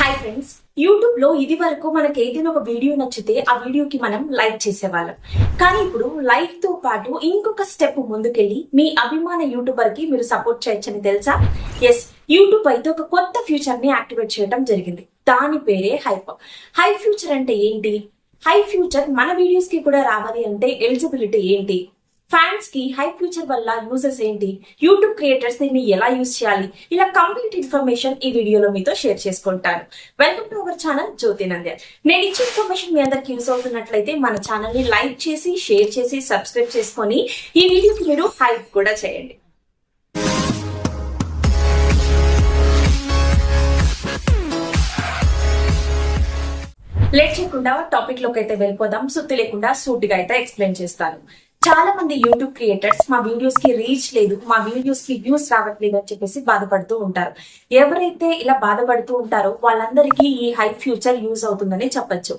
Hi friends యూట్యూబ్లో ఇది వరకు మనకి ఏదైనా ఒక వీడియో నచ్చితే ఆ వీడియోకి మనం లైక్ చేసేవాళ్ళం. కానీ ఇప్పుడు లైక్తో పాటు ఇంకొక స్టెప్ ముందుకెళ్ళి మీ అభిమాన యూట్యూబర్కి మీరు సపోర్ట్ చేయొచ్చని తెలుసా? ఎస్ యూట్యూబ్ అయితే ఒక కొత్త ఫ్యూచర్ని యాక్టివేట్ చేయడం జరిగింది. దాని పేరే హైప్ హై ఫ్యూచర్ అంటే ఏంటి? హై ఫ్యూచర్ మన వీడియోస్కి కూడా రావాలి అంటే ఎలిజిబిలిటీ ఏంటి? ఫ్యాన్స్కి హై ఫ్యూచర్ వల్ల యూజెస్ ఏంటి? యూట్యూబ్ క్రియేటర్స్ దీన్ని ఎలా యూజ్ చేయాలి? ఇలా కంప్లీట్ ఇన్ఫర్మేషన్ ఈ వీడియోలో మీతో షేర్ చేసుకుంటాను. Welcome to our channel Jyothi Nandyal నేను ఇచ్చే ఇన్ఫర్మేషన్ మీ అందరికి యూస్ అవుతున్నట్లయితే మన ఛానల్ని లైక్ చేసి షేర్ చేసి సబ్స్క్రైబ్ చేసుకొని ఈ వీడియోకి మీరు హైప్ కూడా చేయండి. లేట్ చేయకుండా టాపిక్లోకి అయితే వెళ్ళిపోదాం. సుత్తి లేకుండా సూటిగా అయితే ఎక్స్ప్లెయిన్ చేస్తాను. చాలా మంది యూట్యూబ్ క్రియేటర్స్ మా వీడియోస్కి రీచ్ లేదు మా వీడియోస్కి వ్యూస్ రావట్లేదు అని చెప్పేసి బాధపడుతూ ఉంటారు. ఎవరైతే ఇలా బాధపడుతూ ఉంటారో వాళ్ళందరికీ ఈ హై ఫ్యూచర్ యూజ్ అవుతుందని చెప్పొచ్చు.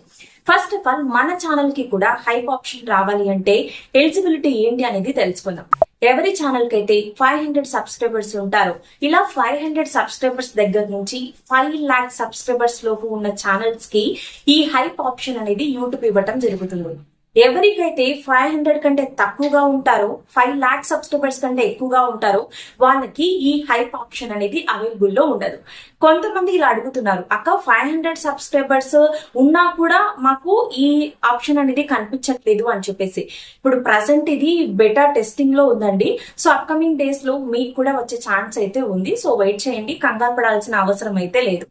ఫస్ట్ ఆఫ్ ఆల్ మన ఛానల్కి కూడా హైప్ ఆప్షన్ రావాలి అంటే ఎలిజిబిలిటీ ఏంటి అనేది తెలుసుకుందాం. ఎవరి ఛానల్కి అయితే ఫైవ్ హండ్రెడ్ సబ్స్క్రైబర్స్ ఉంటారో ఇలా ఫైవ్ హండ్రెడ్ సబ్స్క్రైబర్స్ దగ్గర నుంచి ఫైవ్ లాక్ సబ్స్క్రైబర్స్ లోపు ఉన్న ఛానల్స్కి ఈ హైప్ ఆప్షన్ అనేది యూట్యూబ్ ఇవ్వటం జరుగుతుంది. ఎవరికైతే ఫైవ్ హండ్రెడ్ కంటే తక్కువగా ఉంటారో ఫైవ్ లాక్ సబ్స్క్రైబర్స్ కంటే ఎక్కువగా ఉంటారో వాళ్ళకి ఈ హైప్ ఆప్షన్ అనేది అవైలబుల్లో ఉండదు. కొంతమంది ఇలా అడుగుతున్నారు అక్క ఫైవ్ హండ్రెడ్ సబ్స్క్రైబర్స్ ఉన్నా కూడా మాకు ఈ ఆప్షన్ అనేది కనిపించట్లేదు అని చెప్పేసి. ఇప్పుడు ప్రజెంట్ ఇది బెటా టెస్టింగ్లో ఉందండి. సో అప్కమింగ్ డేస్లో మీకు కూడా వచ్చే ఛాన్స్ అయితే ఉంది. సో వెయిట్ చేయండి. కంగారు పడాల్సిన అవసరం అయితే లేదు.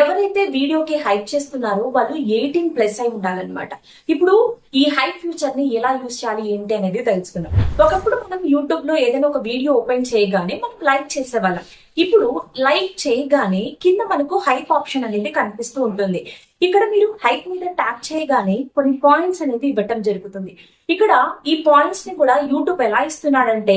ఎవరైతే వీడియోకి హైప్ చేస్తున్నారో వాళ్ళు ఎయిటీన్ ప్లస్ అయి ఉండాలన్నమాట. ఇప్పుడు ఈ హై ఫ్యూచర్ని ఎలా యూజ్ చేయాలి ఏంటి అనేది తెలుసుకుందాం. ఒకప్పుడు మనం యూట్యూబ్లో ఏదైనా ఒక వీడియో ఓపెన్ చేయగానే మనం లైక్ చేసేవాళ్ళం. ఇప్పుడు లైక్ చేయగానే కింద మనకు హైప్ ఆప్షన్ అనేది కనిపిస్తూ ఉంటుంది. ఇక్కడ మీరు హైట్ మీద ట్యాప్ చేయగానే కొన్ని పాయింట్స్ అనేది ఇవ్వటం జరుగుతుంది. ఇక్కడ ఈ పాయింట్స్ని కూడా యూట్యూబ్ ఎలా ఇస్తున్నాడంటే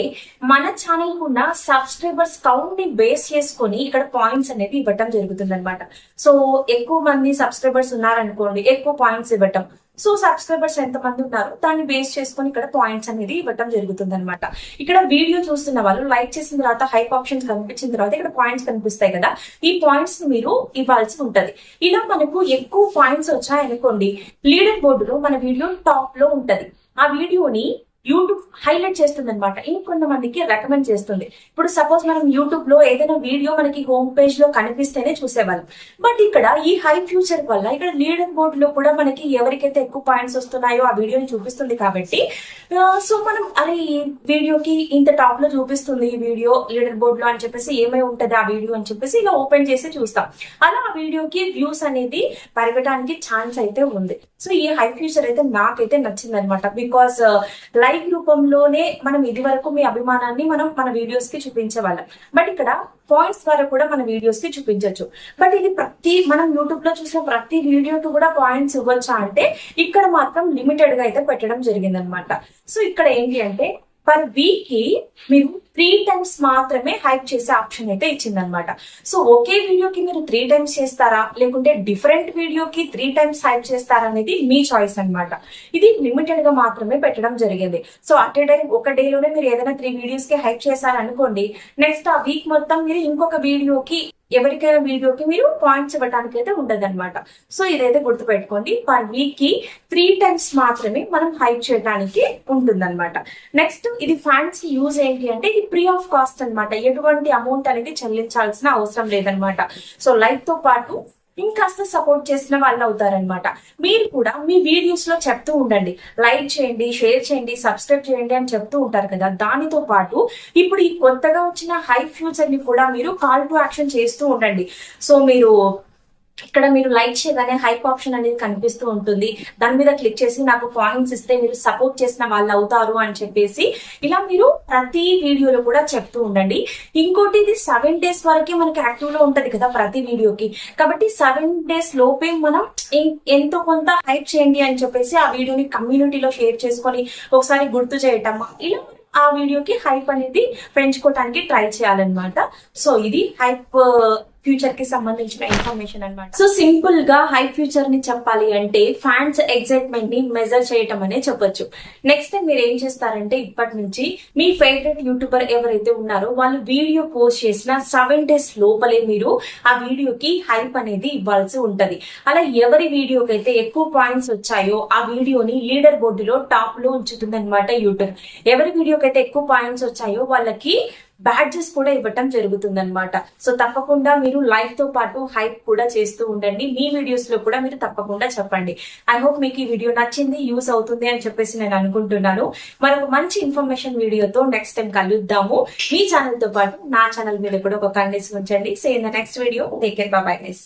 మన ఛానల్ ఉన్న సబ్స్క్రైబర్స్ కౌంట్ని బేస్ చేసుకొని ఇక్కడ పాయింట్స్ అనేది ఇవ్వటం జరుగుతుంది అనమాట సో ఎక్కువ మంది సబ్స్క్రైబర్స్ ఉన్నారనుకోండి ఎక్కువ పాయింట్స్ ఇవ్వటం. సో సబ్స్క్రైబర్స్ ఎంత మంది ఉన్నారు దాన్ని బేస్ చేసుకొని ఇక్కడ పాయింట్స్ అనేది ఇవ్వటం జరుగుతుంది అనమాట ఇక్కడ వీడియో చూస్తున్న వాళ్ళు లైక్ చేసిన తర్వాత హైప్ ఆప్షన్స్ కనిపించిన తర్వాత ఇక్కడ పాయింట్స్ కనిపిస్తాయి కదా. ఈ పాయింట్స్ని మీరు ఇవ్వాల్సి ఉంటది. ఇలా మనకు ఎక్కువ పాయింట్స్ వచ్చాయనుకోండి లీడర్ బోర్డులో మన వీడియో టాప్లో ఉంటది. ఆ వీడియోని యూట్యూబ్ హైలైట్ చేస్తుంది అనమాట ఇంకొంతమందికి రికమెండ్ చేస్తుంది. ఇప్పుడు సపోజ్ మనం యూట్యూబ్లో ఏదైనా వీడియో మనకి హోమ్ పేజ్లో కనిపిస్తేనే చూసేవాళ్ళం. బట్ ఇక్కడ ఈ హై ఫ్యూచర్ వల్ల ఇక్కడ లీడర్ బోర్డ్లో కూడా మనకి ఎవరికైతే ఎక్కువ పాయింట్స్ వస్తున్నాయో ఆ వీడియోని చూపిస్తుంది కాబట్టి సో మనం అరే ఈ వీడియోకి ఇంత టాప్లో చూపిస్తుంది ఈ వీడియో లీడర్ బోర్డ్లో అని చెప్పేసి ఏమై ఉంటది ఆ వీడియో అని చెప్పేసి ఇలా ఓపెన్ చేసి చూస్తాం. అలా ఆ వీడియోకి వ్యూస్ అనేది పెరగడానికి ఛాన్స్ అయితే ఉంది. సో ఈ హై ఫ్యూచర్ అయితే నాకైతే నచ్చింది అనమాట బికాస్ లైవ్ రూపంలోనే మనం ఇది వరకు మీ అభిమానాన్ని మనం మన వీడియోస్కి చూపించేవాళ్ళం. బట్ ఇక్కడ పాయింట్స్ ద్వారా కూడా మన వీడియోస్కి చూపించవచ్చు బట్ ఇది ప్రతి మనం యూట్యూబ్లో చూసిన ప్రతి వీడియోకి కూడా పాయింట్స్ ఇవ్వచ్చా అంటే ఇక్కడ మాత్రం లిమిటెడ్గా అయితే పెట్టడం జరిగిందనమాట. సో ఇక్కడ ఏంటి అంటే పర్ వీక్కి మీరు త్రీ టైమ్స్ మాత్రమే హైక్ చేసే ఆప్షన్ అయితే ఇచ్చిందనమాట సో ఒకే వీడియోకి మీరు త్రీ టైమ్స్ చేస్తారా? లేకుంటే డిఫరెంట్ వీడియోకి త్రీ టైమ్స్ హైక్ చేస్తారా అనేది మీ చాయిస్ అన్నమాట. ఇది లిమిటెడ్గా మాత్రమే పెట్టడం జరిగింది. సో అట్ ఏ టైం ఒక డే లోనే మీరు ఏదైనా త్రీ వీడియోస్కి హైక్ చేశారనుకోండి నెక్స్ట్ ఆ వీక్ మొత్తం మీరు ఇంకొక వీడియోకి ఎవరికైనా వీడియోకి మీరు పాయింట్స్ ఇవ్వడానికి అయితే ఉండదన్నమాట. సో ఇదైతే గుర్తుపెట్టుకోండి. పర్ వీక్కి త్రీ టైమ్స్ మాత్రమే మనం హైప్ చేయడానికి ఉంటుందన్నమాట. నెక్స్ట్ ఇది ఫ్యాన్స్ యూజ్ ఏంటి అంటే ఇది ఫ్రీ ఆఫ్ కాస్ట్ అన్నమాట. ఎటువంటి అమౌంట్ అనేది చెల్లించాల్సిన అవసరం లేదనమాట సో లైఫ్తో పాటు ఇంకాస్త సపోర్ట్ చేసిన వాళ్ళు అవుతారనమాట మీరు కూడా మీ వీడియోస్లో చెప్తూ ఉండండి. లైక్ చేయండి షేర్ చేయండి సబ్స్క్రైబ్ చేయండి అని చెప్తూ ఉంటారు కదా. దానితో పాటు ఇప్పుడు ఈ కొత్తగా వచ్చిన హై ఫ్యూచర్ని కూడా మీరు కాల్ టు యాక్షన్ చేస్తూ ఉండండి. సో మీరు ఇక్కడ మీరు లైక్ చేయగానే హైప్ ఆప్షన్ అనేది కనిపిస్తూ ఉంటుంది. దాని మీద క్లిక్ చేసి నాకు పాయింట్స్ ఇస్తే మీరు సపోర్ట్ చేసిన వాళ్ళు అవుతారు అని చెప్పేసి ఇలా మీరు ప్రతి వీడియోలో కూడా చెప్తూ ఉండండి. ఇంకోటి ఇది సెవెన్ డేస్ వరకే మనకి యాక్టివ్లో ఉంటది కదా ప్రతి వీడియోకి. కాబట్టి సెవెన్ డేస్ లోపే మనం ఎంతో కొంత హైప్ చేయండి అని చెప్పేసి ఆ వీడియోని కమ్యూనిటీలో షేర్ చేసుకొని ఒకసారి గుర్తు చేయటం ఇలా ఆ వీడియోకి హైప్ అనేది పెంచుకోవటానికి ట్రై చేయాలన్నమాట. సో ఇది హైప్ ఫ్యూచర్కి సంబంధించిన ఇన్ఫర్మేషన్ అన్నమాట. సో సింపుల్గా హై ఫ్యూచర్ని చెప్పాలి అంటే ఫ్యాన్స్ ఎగ్జైట్మెంట్ని మెజర్ చేయటం అనే చెప్పొచ్చు. నెక్స్ట్ టైం మీరు ఏం చేస్తారంటే ఇప్పటి నుంచి మీ ఫేవరెట్ యూట్యూబర్ ఎవరైతే ఉన్నారో వాళ్ళు వీడియో పోస్ట్ చేసిన సెవెన్ డేస్ లోపలే మీరు ఆ వీడియోకి హైప్ అనేది ఇవ్వాల్సి ఉంటది. అలా ఎవరి వీడియోకి అయితే ఎక్కువ పాయింట్స్ వచ్చాయో ఆ వీడియోని లీడర్ బోర్డులో టాప్లో ఉంచుతుంది అనమాట యూట్యూబ్ ఎవరి వీడియోకి అయితే ఎక్కువ పాయింట్స్ వచ్చాయో వాళ్ళకి బ్యాడ్జెస్ కూడా ఇవ్వటం జరుగుతుంది అనమాట సో తప్పకుండా మీరు లైక్తో పాటు హైప్ కూడా చేస్తూ ఉండండి. మీ వీడియోస్లో కూడా మీరు తప్పకుండా చెప్పండి. ఐ హోప్ మీకు ఈ వీడియో నచ్చింది యూస్ అవుతుంది అని చెప్పేసి నేను అనుకుంటున్నాను. మరొక మంచి ఇన్ఫర్మేషన్ వీడియోతో నెక్స్ట్ టైం కలుద్దాము. మీ ఛానల్తో పాటు నా ఛానల్ మీద కూడా ఒక కండీస్ ఉంచండి see in the next video take care బాబాయ్ గైస్